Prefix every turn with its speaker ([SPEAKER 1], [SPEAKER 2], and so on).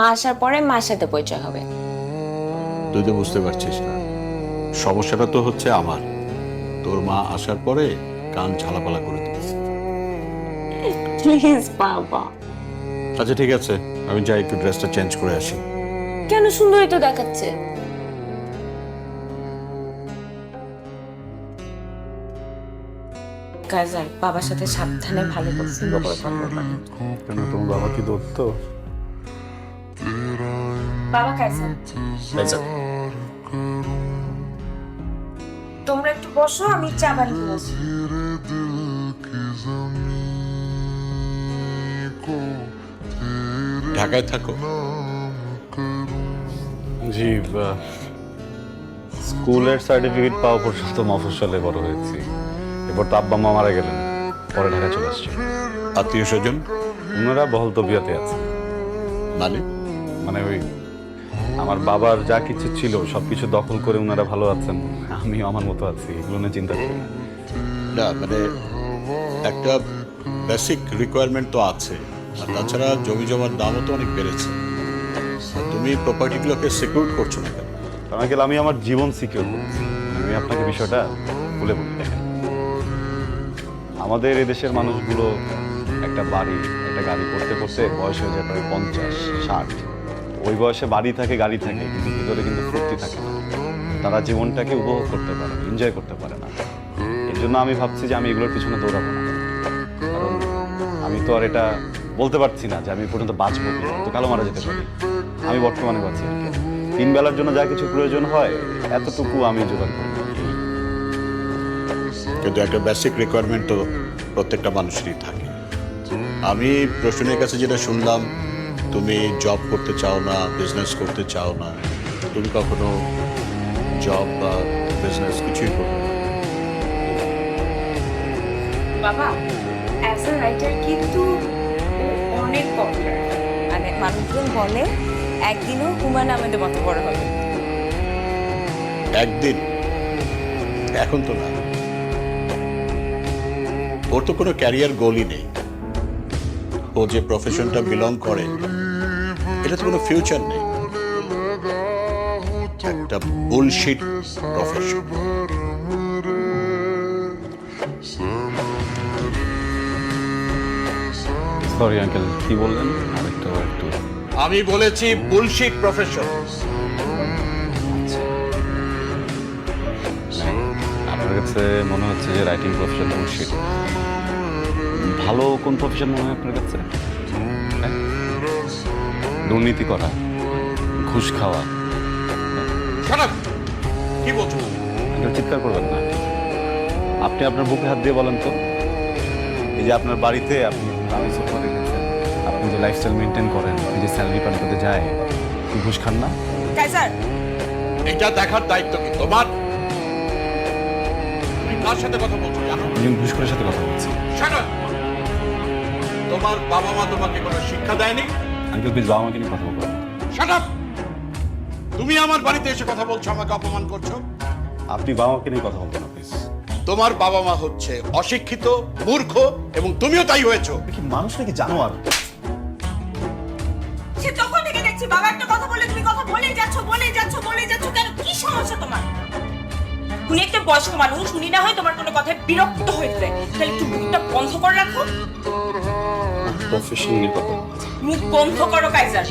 [SPEAKER 1] মা আসার পরে মার সাথে পরিচয় হবে।
[SPEAKER 2] তুই তো বুঝতে পারছিস না। সমস্যাটা তো হচ্ছে আমার। তোর মা আসার পরে কান ঝালাপালা করে দিবে।
[SPEAKER 1] প্লিজ বাবা।
[SPEAKER 2] আচ্ছা ঠিক আছে। আমি যাই একটু ড্রেসটা চেঞ্জ করে আসি।
[SPEAKER 1] কেন সুন্দরই তো দেখাচ্ছে? কাজার বাবার সাথে সাবধানে ভালো করে সুন্দর করে কথা বলবেন।
[SPEAKER 2] কেন তোমার বাবা কি দত্ত
[SPEAKER 1] বাবা কাজার তোমরা একটু বসো আমি চা বানিয়ে
[SPEAKER 2] ঢাকায় থাকো।
[SPEAKER 3] জি বা- স্কুলের সার্টিফিকেট পাওয়া পর্যন্ত মফস্বলে বড় হয়েছি। এরপর তো আব্বা মা মারা গেলেন। পরে ঢাকা চলে আসছি
[SPEAKER 2] আত্মীয় স্বজন?
[SPEAKER 3] ওনারা বহল তবিয়াতে আছে
[SPEAKER 2] মানে?
[SPEAKER 3] মানে ওই আমার বাবার যা কিছু ছিল সব কিছু দখল করে ওনারা ভালো আছেন। আমিও আমার মতো আছি এগুলো নিয়ে চিন্তা করি না।
[SPEAKER 2] মানে একটা বেসিক রিকোয়ারমেন্ট তো আছে। আর তাছাড়া জমি জমার দামও তো অনেক বেড়েছে। তুমি প্রপার্টিগুলোকে সিকিউর করছ না কেন?
[SPEAKER 3] কারণ আঙ্কেল, আমি আমার জীবন সিকিউর করছি। আমি আপনাকে বিষয়টা বলে বলি দেখেন। আমাদের এদেশের মানুষগুলো একটা বাড়ি একটা গাড়ি করতে করতে বয়স হয়ে যায় প্রায় পঞ্চাশ ষাট। ওই বয়সে বাড়ি থাকে, গাড়ি থাকে, কিন্তু ভিতরে কিন্তু ফুর্তি থাকে না। তারা জীবনটাকে উপভোগ করতে পারে এনজয় করতে পারে না। এর জন্য আমি ভাবছি যে আমি এগুলোর পিছনে দৌড়াবো না। কারণ আমি তো আর এটা বলতে পারছি না যে আমি পর্যন্ত বাঁচবো তো কালো মারা যেতে পারি। আমি বর্তমানে বাঁচি আর। তিন বেলার জন্য যা কিছু প্রয়োজন হয়, এতটুকু আমি জোগাড় করি।
[SPEAKER 2] কিন্তু একটা বেসিক রিকোয়ারমেন্ট তো প্রত্যেকটা মানুষেরই থাকে। আমি প্রশ্নের কাছে যেটা শুনলাম তুমি জব করতে চাও না বিজনেস করতে চাও না তুমি কখনো জব বা বিজনেস কিছুই করবে
[SPEAKER 1] বাবা অ্যাজ এ রাইটার কিন্তু অনেক পপুলার মানে মানুষজন বলে একদিনও হুমায়ুন আহমেদের মতো বড় হবে।
[SPEAKER 2] একদিন? এখন তো না। ওর তো কোনো ক্যারিয়ার গোলই নেই। ও যে প্রফেশনটা বিলং করে এটা তো কোনো ফিউচার নেই। একটা বুলশিট প্রফেশন
[SPEAKER 3] সরি আঙ্কেল কি বললেন? আরেকটা একটু
[SPEAKER 2] আমি বলেছি বুলশিট প্রফেশন
[SPEAKER 3] আপনার কাছে মনে হচ্ছে যে রাইটিং প্রফেশন বুলশিট ভালো কোন প্রফেশন মনে হয় আপনার কাছে? দুর্নীতি করা ঘুষ খাওয়া।
[SPEAKER 2] কি বলছো?
[SPEAKER 3] চিৎকার করবেন না। আপনি আপনার বুকে হাত দিয়ে বলেন তো। এই যে আপনার বাড়িতে আপনি দামি সোফা রেখেছেন আপনি যে লাইফস্টাইল মেনটেন করেন আপনি যে স্যালারি পান করতে যায় আপনি ঘুষ খান না?
[SPEAKER 1] কাইজার
[SPEAKER 2] এটা দেখার দায়িত্ব কি তোমার? তুমি কার সাথে কথা বলছো জানো?
[SPEAKER 3] একজন ঘুষখোরের সাথে কথা বলছি।
[SPEAKER 2] তোমার বাবা মা তোমাকে কোনো শিক্ষা দেয়নি?
[SPEAKER 3] আঙ্কেল প্লিজ বাবা মাকে নিয়ে কথা
[SPEAKER 2] up! তুমি আমার বাড়িতে এসে কথা বলছো আমাকে অপমান করছ?
[SPEAKER 3] আপনি বাবা মাকে নিয়ে কথা বলবেন না প্লিজ
[SPEAKER 2] তোমার বাবা মা হচ্ছে অশিক্ষিত মূর্খ এবং তুমিও তাই হয়েছো।
[SPEAKER 3] কি মানুষ নাকি জানোয়ার
[SPEAKER 1] সে তখন থেকে দেখছি বাবা একটা কথা বলে তুমি কথা বলেই যাচ্ছ বলেই যাচ্ছ বলেই যাচ্ছ কেন? কি সমস্যা তোমার? উনি একটা বয়স্ক মানুষ উনি না হয় তোমার কোনো কথায় বিরক্ত হয়েছে তাহলে একটু মুখটা বন্ধ করে রাখো।
[SPEAKER 3] প্রফেশন কথা
[SPEAKER 1] মুখ বন্ধ করো কাইজার।